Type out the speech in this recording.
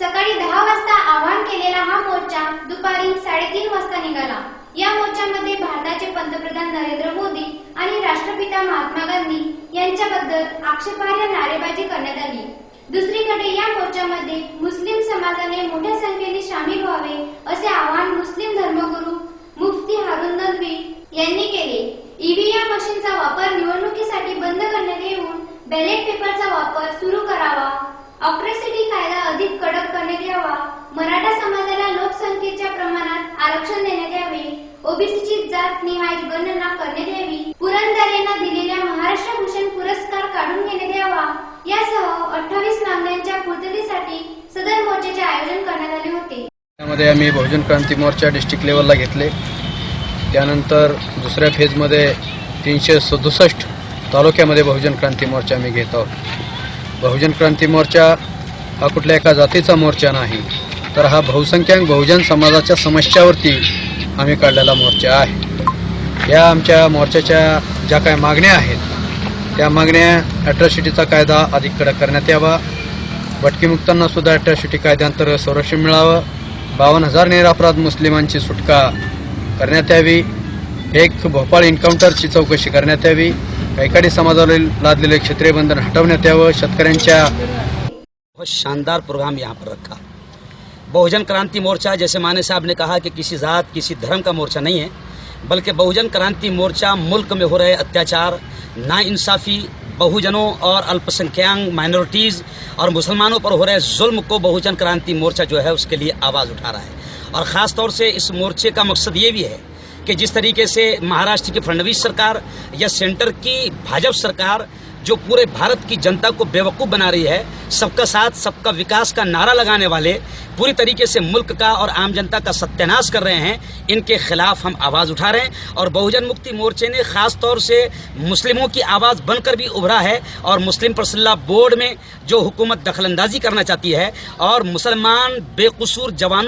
सकाळी दहा वाजता आवाहन केलेला हा मोर्चा दुपारी साडेतीन वाजता निघाला. या मोर्चामध्ये भारताचे पंतप्रधान नरेंद्र मोदी आणि राष्ट्रपिता महात्मा गांधी यांच्याबद्दल आक्षेपार्ह नारेबाजी करण्यात आली. दुसरीकडे या मोर्चामध्ये मुस्लिम समाजाने मोठ्या संख्येने सामील व्हावे असे आवाहन मुस्लिम धर्मगुरू मुफ्ती हारून नदवी यांनी केले. ईव्हीएम मशीनचा वापर निवडणुकीसाठी बंद करण्यात येऊन बॅलेट पेपरचा वापर सुरू करावा अट्रॉसिटी कायदा अधिक कडक करण्यात यावा. मराठा समाजाला लोकसंख्येच्या प्रमाणात आरक्षण देण्यात यावे. ओबीसीची जात निहाय गणना करण्यात यावी. पुरंदरेंना दिलेल्या महाराष्ट्र भूषण पुरस्कार काढून घेण्यात यावा. यासह अठ्ठावीस मागण्यांच्या पूर्ततेसाठी सदर मोर्चाचे आयोजन करण्यात आले होते. त्यामध्ये आम्ही बहुजन क्रांती मोर्चा डिस्ट्रिक्ट लेवलला घेतले. त्यानंतर दुसऱ्या फेजमध्ये तीनशे सदुसष्ट तालुक्यामध्ये बहुजन क्रांती मोर्चा आम्ही घेत आहोत. बहुजन क्रांती मोर्चा हा कुठल्या एका जातीचा मोर्चा नाही तर हा बहुसंख्याक बहुजन समाजाच्या समस्यावरती आम्ही काढलेला मोर्चा आहे. या आमच्या मोर्चाच्या ज्या काही मागण्या आहेत त्या मागण्या अॅट्रॉसिटीचा कायदा अधिक कडक करण्यात यावा. भटकीमुक्तांना सुद्धा अॅट्रॉसिटी संरक्षण मिळावं. बावन्न हजार निरापराध मुस्लिमांची सुटका करण्यात यावी. एक भोपाळ एन्काउंटरची चौकशी करण्यात यावी. कैकाडी समाजावर लादलेले क्षेत्रीय बंधन हटवण्यात यावं बहुत शानदार प्रोग्राम यहाँ पर रखा। बहुजन क्रांति मोर्चा, जैसे माने साहब ने कहा कि किसी जात, किसी धर्म का मोर्चा नहीं है, बल्कि बहुजन क्रांति मोर्चा मुल्क में हो रहे अत्याचार, नाइंसाफ़ी, बहुजनों और अल्पसंख्यक माइनॉरिटीज़ और मुसलमानों पर हो रहे जुल्म को बहुजन क्रांति मोर्चा जो है उसके लिए आवाज़ उठा रहा है। और ख़ास तौर से इस मोर्चे का मकसद ये भी है कि जिस तरीके से महाराष्ट्र की फडणवीस सरकार या सेंटर की भाजपा सरकार जो पूरे भारत की जनता को बेवकूफ़ बना रही है, सबका साथ, सबका विकास का नारा लगाने वाले, पूरी तरीके से मुल्क का और आम जनता का सत्यानाश कर रहे हैं, इनके खिलाफ हम आवाज़ उठा रहे हैं और बहुजन मुक्ति मोर्चे ने खास तौर से मुस्लिमों की आवाज़ बनकर भी उभरा है और मुस्लिम परसल्ला बोर्ड में जो हुकूमत दखलंदाजी करना चाहती है और मुसलमान बेकसूर जवानों